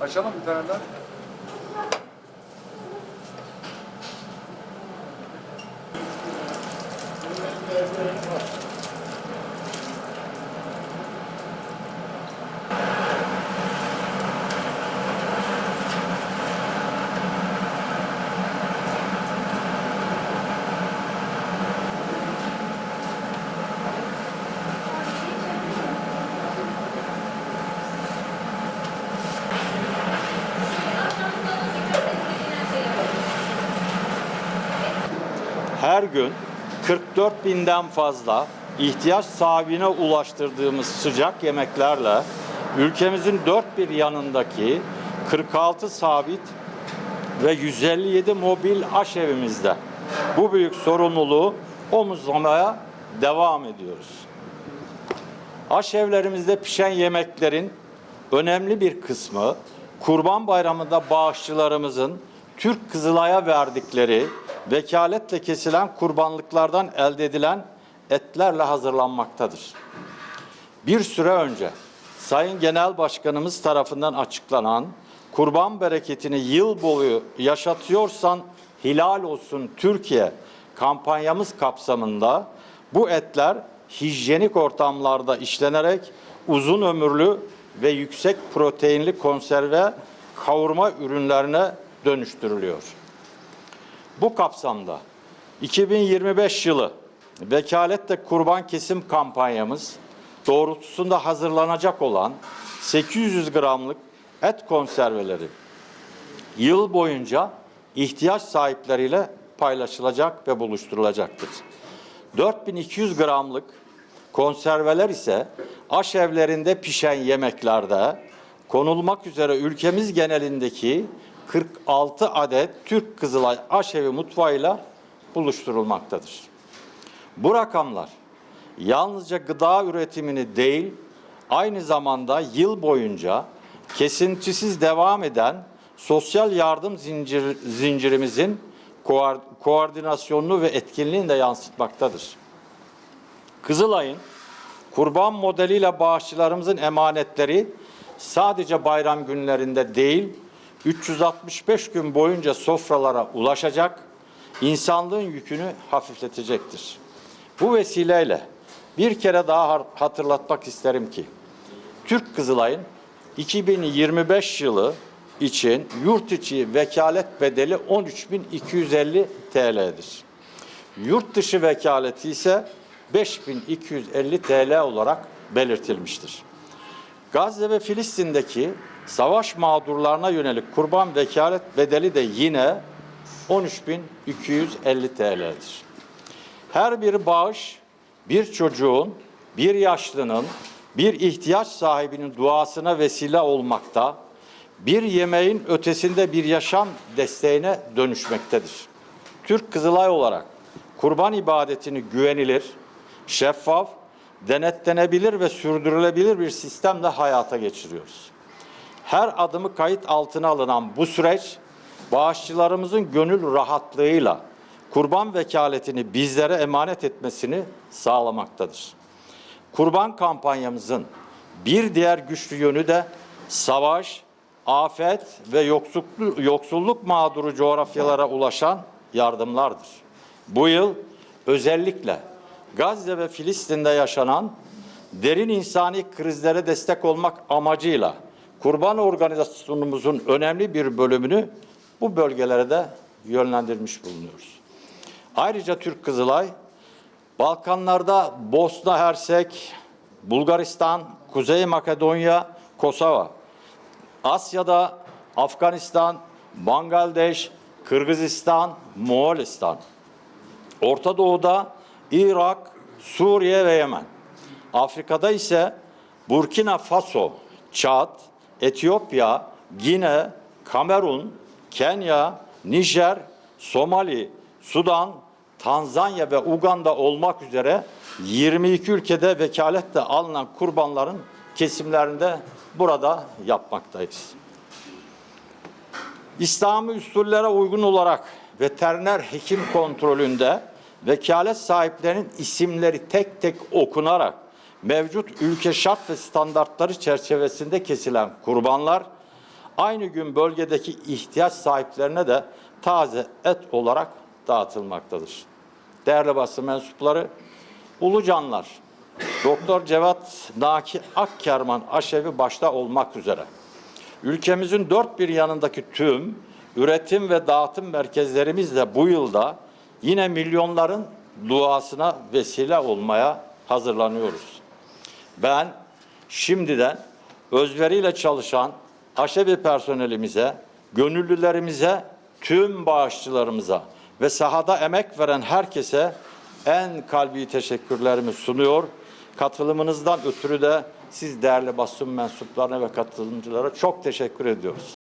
Açalım bir tane daha. Her gün 44 binden fazla ihtiyaç sahibine ulaştırdığımız sıcak yemeklerle ülkemizin dört bir yanındaki 46 sabit ve 157 mobil aşevimizde bu büyük sorumluluğu omuzlamaya devam ediyoruz. Aşevlerimizde pişen yemeklerin önemli bir kısmı Kurban Bayramı'nda bağışçılarımızın Türk Kızılay'a verdikleri vekaletle kesilen kurbanlıklardan elde edilen etlerle hazırlanmaktadır. Bir süre önce Sayın Genel Başkanımız tarafından açıklanan kurban bereketini yıl boyu yaşatıyorsan hilal olsun Türkiye kampanyamız kapsamında bu etler hijyenik ortamlarda işlenerek uzun ömürlü ve yüksek proteinli konserve kavurma ürünlerine dönüştürülüyor. Bu kapsamda 2025 yılı vekaletle kurban kesim kampanyamız doğrultusunda hazırlanacak olan 800 gramlık et konserveleri yıl boyunca ihtiyaç sahipleriyle paylaşılacak ve buluşturulacaktır. 4200 gramlık konserveler ise aşevlerinde pişen yemeklerde konulmak üzere ülkemiz genelindeki 46 adet Türk Kızılay aşevi mutfağıyla buluşturulmaktadır. Bu rakamlar yalnızca gıda üretimini değil, aynı zamanda yıl boyunca kesintisiz devam eden sosyal yardım zincir, zincirimizin koordinasyonunu ve etkinliğini de yansıtmaktadır. Kızılay'ın kurban modeliyle bağışçılarımızın emanetleri sadece bayram günlerinde değil, 365 gün boyunca sofralara ulaşacak, insanlığın yükünü hafifletecektir. Bu vesileyle bir kere daha hatırlatmak isterim ki, Türk Kızılay'ın 2025 yılı için yurt içi vekalet bedeli 13.250 TL'dir. Yurt dışı vekaleti ise 5250 TL olarak belirtilmiştir. Gazze ve Filistin'deki savaş mağdurlarına yönelik kurban vekalet bedeli de yine 13.250 TL'dir. Her bir bağış bir çocuğun, bir yaşlının, bir ihtiyaç sahibinin duasına vesile olmakta, bir yemeğin ötesinde bir yaşam desteğine dönüşmektedir. Türk Kızılay olarak kurban ibadetini güvenilir, şeffaf, denetlenebilir ve sürdürülebilir bir sistemle hayata geçiriyoruz. Her adımı kayıt altına alınan bu süreç bağışçılarımızın gönül rahatlığıyla kurban vekaletini bizlere emanet etmesini sağlamaktadır. Kurban kampanyamızın bir diğer güçlü yönü de savaş, afet ve yoksulluk, mağduru coğrafyalara ulaşan yardımlardır. Bu yıl özellikle Gazze ve Filistin'de yaşanan derin insani krizlere destek olmak amacıyla kurban organizasyonumuzun önemli bir bölümünü bu bölgelere de yönlendirmiş bulunuyoruz. Ayrıca Türk Kızılay Balkanlarda Bosna Hersek, Bulgaristan, Kuzey Makedonya, Kosova, Asya'da Afganistan, Bangladeş, Kırgızistan, Moğolistan, Orta Doğu'da Irak, Suriye ve Yemen. Afrika'da ise Burkina Faso, Çad, Etiyopya, Gine, Kamerun, Kenya, Nijer, Somali, Sudan, Tanzanya ve Uganda olmak üzere 22 ülkede vekaletle alınan kurbanların kesimlerinde burada yapmaktayız. İslami usullere uygun olarak veteriner hekim kontrolünde vekalet sahiplerinin isimleri tek tek okunarak mevcut ülke şart ve standartları çerçevesinde kesilen kurbanlar aynı gün bölgedeki ihtiyaç sahiplerine de taze et olarak dağıtılmaktadır. Değerli basın mensupları, Ulucanlar, Doktor Cevat Naki Akkerman Aşevi başta olmak üzere ülkemizin dört bir yanındaki tüm üretim ve dağıtım merkezlerimiz de bu yılda yine milyonların duasına vesile olmaya hazırlanıyoruz. Ben şimdiden özveriyle çalışan aşevi personelimize, gönüllülerimize, tüm bağışçılarımıza ve sahada emek veren herkese en kalbi teşekkürlerimi sunuyor. Katılımınızdan ötürü de siz değerli basın mensuplarına ve katılımcılara çok teşekkür ediyoruz.